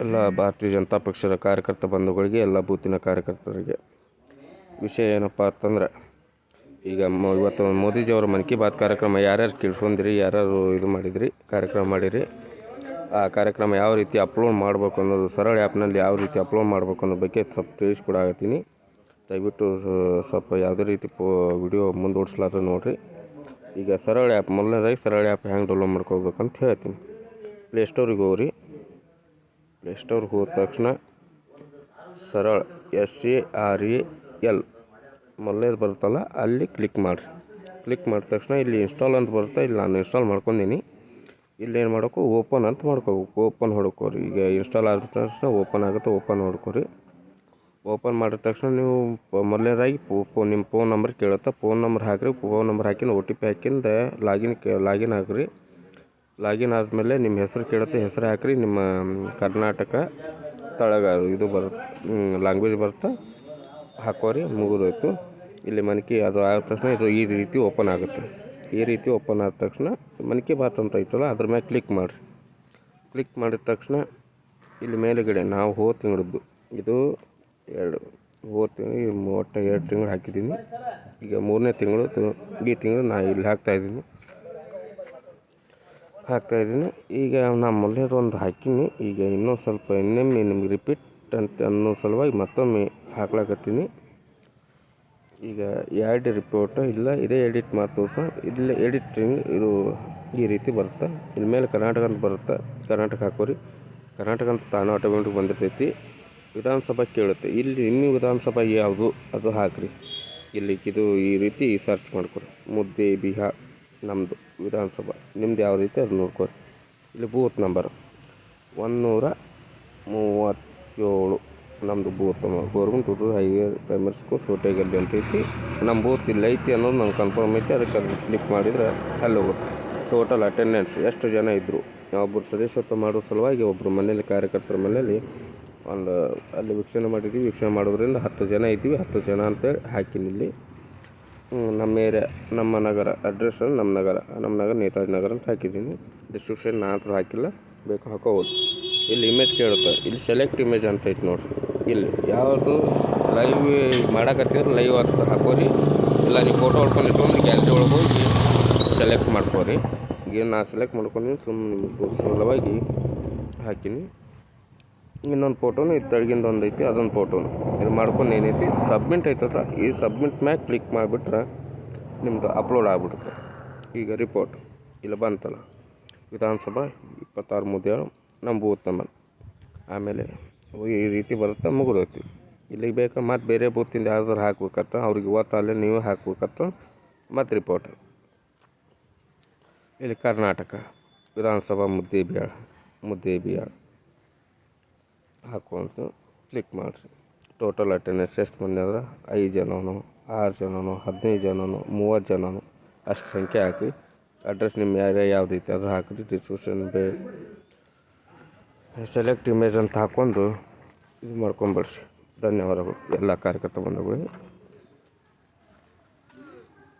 ಎಲ್ಲ ಭಾರತೀಯ ಜನತಾ ಪಕ್ಷದ ಕಾರ್ಯಕರ್ತ ಬಂಧುಗಳಿಗೆ, ಎಲ್ಲ ಬೂತಿನ ಕಾರ್ಯಕರ್ತರಿಗೆ. ವಿಷಯ ಏನಪ್ಪ ಅಂತಂದ್ರೆ, ಈಗ ಮ, ಇವತ್ತು ಮೋದಿಜಿಯವರ ಮನ್ ಕಿ ಬಾತ್ ಕಾರ್ಯಕ್ರಮ ಯಾರ್ಯಾರು ಕೇಳ್ಕೊಂಡಿರಿ, ಯಾರ್ಯಾರು ಇದು ಮಾಡಿದಿರಿ, ಕಾರ್ಯಕ್ರಮ ಮಾಡಿರಿ, ಆ ಕಾರ್ಯಕ್ರಮ ಯಾವ ರೀತಿ ಅಪ್ಲೋಡ್ ಮಾಡಬೇಕು ಅನ್ನೋದು, ಸರಳ ಆ್ಯಪ್ನಲ್ಲಿ ಯಾವ ರೀತಿ ಅಪ್ಲೋಡ್ ಮಾಡಬೇಕು ಅನ್ನೋ ಬಗ್ಗೆ ಸ್ವಲ್ಪ ತಿಳಿಸ್ಕೊಡಾಕತ್ತೀನಿ ದಯವಿಟ್ಟು ಸ್ವಲ್ಪ ಯಾವುದೇ ರೀತಿ ಪೋ, ವಿಡಿಯೋ ಮುಂದೂಡಿಸ್ಲಾರ್ದು ನೋಡಿರಿ. ಈಗ ಸರಳ ಆ್ಯಪ್, ಮೊದಲನೇದಾಗಿ ಸರಳ ಆ್ಯಪ್ ಹೆಂಗೆ ಡೌನ್ಲೋಡ್ ಮಾಡ್ಕೋಬೇಕಂತ ಹೇಳ್ತೀನಿ. ಪ್ಲೇಸ್ಟೋರಿಗೆ ಹೋಗ್ರಿ. ಪ್ಲೇಸ್ಟೋರ್ಗೆ ಹೋದ ತಕ್ಷಣ ಸರಳ, S A R A L ಮೊದಲನೇದು ಬರುತ್ತಲ್ಲ, ಅಲ್ಲಿ ಕ್ಲಿಕ್ ಮಾಡಿರಿ. ಕ್ಲಿಕ್ ಮಾಡಿದ ತಕ್ಷಣ ಇಲ್ಲಿ ಇನ್ಸ್ಟಾಲ್ ಅಂತ ಬರುತ್ತೆ, ಇಲ್ಲಿ ನಾನು ಇನ್ಸ್ಟಾಲ್ ಮಾಡ್ಕೊಂಡೀನಿ. ಇಲ್ಲಿ ಏನು ಮಾಡಬೇಕು, ಓಪನ್ ಅಂತ ಮಾಡ್ಕೋಬೇಕು. ಓಪನ್ ಹೊಡ್ಕೋರಿ, ಈಗ ಇನ್ಸ್ಟಾಲ್ ಆದ ತಕ್ಷಣ ಓಪನ್ ಆಗುತ್ತೆ, ಓಪನ್ ಹೊಡ್ಕೋರಿ. ಓಪನ್ ಮಾಡಿದ ತಕ್ಷಣ ನೀವು ಮೊದಲನೇದಾಗಿ ಪೋ ನಿಮ್ಮ ಫೋನ್ ನಂಬರ್ ಕೇಳುತ್ತೆ. ಫೋನ್ ನಂಬರ್ ಹಾಕಿರಿ, ಫೋನ್ ನಂಬರ್ ಹಾಕಿನ ಒ ಟಿ ಪಿ ಹಾಕಿಂದ ಲಾಗಿನ್ ಕೇ, ಲಾಗಿನ್ ಹಾಕಿರಿ ಲಾಗಿನ್ ಆದಮೇಲೆ ನಿಮ್ಮ ಹೆಸರು ಕೇಳುತ್ತೆ, ಹೆಸರು ಹಾಕಿರಿ, ನಿಮ್ಮ ಕರ್ನಾಟಕ ತಳಗ ಇದು ಬರುತ್ತೆ ಲ್ಯಾಂಗ್ವೇಜ್ ಬರುತ್ತೆ ಹಾಕೋರಿ, ಮುಗಿದೋಯ್ತು. ಇಲ್ಲಿ ಮನ್ಕಿ ಅದು ಆದ ತಕ್ಷಣ ಇದು ಈ ರೀತಿ ಓಪನ್ ಆಗುತ್ತೆ. ಈ ರೀತಿ ಓಪನ್ ಆದ ತಕ್ಷಣ ಮನ್ ಬಾತ್ ಅಂತ ಐತಲ್ಲ, ಅದ್ರ ಮೇಲೆ ಕ್ಲಿಕ್ ಮಾಡಿರಿ. ಕ್ಲಿಕ್ ಮಾಡಿದ ತಕ್ಷಣ ಇಲ್ಲಿ ಮೇಲುಗಡೆ ನಾವು ಹೋದ ತಿಂಗಳದ್ದು, ಇದು ಎರಡು, ಹೋದ ತಿಂಗಳು, ಮೂವತ್ತ ಎರಡು ತಿಂಗಳು ಹಾಕಿದ್ದೀನಿ. ಈಗ ಮೂರನೇ ತಿಂಗಳು ಈ ತಿಂಗಳು ನಾ ಇಲ್ಲಿ ಹಾಕ್ತಾಯಿದ್ದೀನಿ ಹಾಕ್ತಾಯಿದ್ದೀನಿ ಈಗ ನಮ್ಮಲ್ಲಿ ಒಂದು ಹಾಕೀನಿ. ಈಗ ಇನ್ನೊಂದು ಸ್ವಲ್ಪ ಇನ್ನೊಮ್ಮೆ ನಿಮ್ಗೆ ರಿಪೀಟ್ ಅಂತ ಅನ್ನೋ ಸಲುವಾಗಿ ಮತ್ತೊಮ್ಮೆ ಹಾಕ್ಲಾಕತ್ತೀನಿ. ಈಗ ಎರಡು ರಿಪೋರ್ಟ್ ಇಲ್ಲ, ಇದೇ ಎಡಿಟ್ ಮಾಡಿ ಸಹ ಇಲ್ಲ ಎಡಿಟಿಂಗ್ ಇದು ಈ ರೀತಿ ಬರುತ್ತೆ? ಇಲ್ಲಿ ಮೇಲೆ ಕರ್ನಾಟಕ ಅಂತ ಬರುತ್ತೆ? ಕರ್ನಾಟಕ ಹಾಕೋರಿ. ಕರ್ನಾಟಕ ಅಂತ ತಾನು ಆಟೋಮೆಟಿಕ್ ಬಂದಿರ್ತೈತಿ. ವಿಧಾನಸಭಾ ಕೇಳುತ್ತೆ. ಇಲ್ಲಿ ನಿಮ್ಮ ವಿಧಾನಸಭಾ ಯಾವುದು, ಅದು ಹಾಕ್ರಿ. ಇಲ್ಲಿ ಇದು ಈ ರೀತಿ ಸರ್ಚ್ ಮಾಡ್ಕೊರಿ. ಮುದ್ದೆ ಬಿಹಾರ್ ನಮ್ಮದು ವಿಧಾನಸಭಾ. ನಿಮ್ದು ರೀತಿ ಅದು ನೋಡ್ಕೊರಿ. ಇಲ್ಲಿ ಬೂತ್ ನಂಬರ್ ಒಂದುನೂರ ಮೂವತ್ತೇಳು. ನಮ್ಮದು ಬೂತ್ ಗೋರ್ಮೆಂಟ್ ಹುಡುಗರು ಹೈಯರ್ ಪ್ರೈಮರಿ ಸ್ಕೂಲ್ ಸೋಟೆಗಲ್ಲಿ ಅಂತ ಐತಿ. ನಮ್ಮ ಬೂತ್ ಇಲ್ಲಿ ಐತಿ ಅನ್ನೋದು ನಂಗೆ ಕನ್ಫರ್ಮ್ ಐತಿ. ಅದಕ್ಕೆ ಅದು ಕ್ಲಿಕ್ ಮಾಡಿದರೆ ಅಲ್ಲಿ ಹೋಗುತ್ತೆ. ಟೋಟಲ್ ಅಟೆಂಡೆನ್ಸ್ ಎಷ್ಟು ಜನ ಇದ್ದರು ಒಬ್ಬರು ಸದಸ್ಯತ್ವ ಮಾಡೋ ಸಲುವಾಗಿ ಒಬ್ಬರು ಮನೇಲಿ ಕಾರ್ಯಕರ್ತರ ಮನೇಲಿ ಒಂದು ಅಲ್ಲಿ ವೀಕ್ಷಣೆ ಮಾಡಿದ್ವಿ. ವೀಕ್ಷಣೆ ಮಾಡೋದ್ರಿಂದ ಹತ್ತು ಜನ ಇದ್ದೀವಿ. ಹತ್ತು ಜನ ಅಂತೇಳಿ ಹಾಕಿನಿ ಇಲ್ಲಿ ಹ್ಮ್, ನಮ್ಮ ಏರಿಯಾ, ನಮ್ಮ ನಗರ ಅಡ್ರೆಸ್ ನಮ್ಮ ನಗರ ನಮ್ಮ ನಗರ ನೇತಾಜಿ ನಗರ ಅಂತ ಹಾಕಿದ್ದೀನಿ. ಡಿಸ್ಕ್ರಿಪ್ಷನ್ ನಾನು ಹಾಕಿಲ್ಲ, ಬೇಕು ಹಾಕೋಬೋದು. ಇಲ್ಲಿ ಇಮೇಜ್ ಕೇಳುತ್ತೆ, ಇಲ್ಲಿ ಸೆಲೆಕ್ಟ್ ಇಮೇಜ್ ಅಂತ ಐತೆ ನೋಡಿರಿ. ಇಲ್ಲಿ ಯಾವುದು ಲೈವ್ ಮಾಡಕತ್ತಿದ್ರೆ ಲೈವ್ ಅಂತ ಹಾಕೋರಿ. ಇಲ್ಲ ನೀವು ಫೋಟೋ ಹೊಡ್ಕೊಂಡು ಇಟ್ಕೊಂಡು ಗ್ಯಾಲರಿ ಒಳಗೆ ಹೋಗಿ ಸೆಲೆಕ್ಟ್ ಮಾಡ್ಕೋರಿ. ಈಗ ನಾ ಸೆಲೆಕ್ಟ್ ಮಾಡ್ಕೊಂಡು ಸುಮ್ಮನೆ ಸುಲಭವಾಗಿ ಹಾಕೀನಿ. ಇನ್ನೊಂದು ಫೋಟೋನು, ಇದು ತೆಳಗಿಂದ ಒಂದು ಐತಿ, ಅದೊಂದು ಫೋಟೋನು. ಇದು ಮಾಡ್ಕೊಂಡು ಏನೈತಿ ಸಬ್ಮಿಟ್ ಐತದ ಈ ಸಬ್ಮಿಟ್ ಮ್ಯಾಗ ಕ್ಲಿಕ್ ಮಾಡಿಬಿಟ್ರೆ ನಿಮ್ಮದು ಅಪ್ಲೋಡ್ ಆಗಿಬಿಡುತ್ತೆ. ಈಗ ರಿಪೋರ್ಟ್, ಇಲ್ಲಿ ಬಂತಲ್ಲ. ವಿಧಾನಸಭಾ ಇಪ್ಪತ್ತಾರು ಮುದ್ದೇಳು ನಮ್ಮ ಬೂತ್ ನಂಬರ್. ಆಮೇಲೆ ಈ ರೀತಿ ಬರುತ್ತೆ, ಮುಗಿದೋಯ್ತು. ಇಲ್ಲಿಗೆ ಬೇಕಾ ಮತ್ತು ಬೇರೆ ಬೂತಿಂದ ಯಾವ್ದಾರು ಹಾಕ್ಬೇಕತ್ತ ಅವ್ರಿಗೆ ಇವತ್ತು ನೀವು ಹಾಕ್ಬೇಕತ್ತ ಮತ್ತು ರಿಪೋರ್ಟ್. ಇಲ್ಲಿ ಕರ್ನಾಟಕ ವಿಧಾನಸಭಾ ಮುದ್ದೆ ಬಿಯಾಳ ಮುದ್ದೆ ಬಿಹಾಳ ಹಾಕುವಂತ ಕ್ಲಿಕ್ ಮಾಡಿರಿ ಟೋಟಲ್ ಅಟೆಂಡೆನ್ಸ್ ಎಷ್ಟು ಮಂದಿ ಅಂದ್ರೆ? ಐದು ಜನನೋ, ಆರು ಜನನೋ, ಹದಿನೈದು ಜನನೋ, ಮೂವತ್ತು ಜನನೋ ಅಷ್ಟು ಸಂಖ್ಯೆ ಹಾಕಿ. ಅಡ್ರೆಸ್ ನಿಮ್ಮ ಯಾರ್ಯಾವ ಯಾವ ರೀತಿ ಅದು ಹಾಕಿರಿ ಡಿಸ್ಕ್ರಿಪ್ಷನ್ ಬೇ ಸೆಲೆಕ್ಟ್ ಇಮೇಜ್ ಅಂತ ಹಾಕ್ಕೊಂಡು ಇದು ಮಾಡ್ಕೊಂಬಿಡ್ಸಿ ಧನ್ಯವಾದಗಳು. ಎಲ್ಲ ಕಾರ್ಯಕರ್ತ ಬಂಧುಗಳಿಗೆ.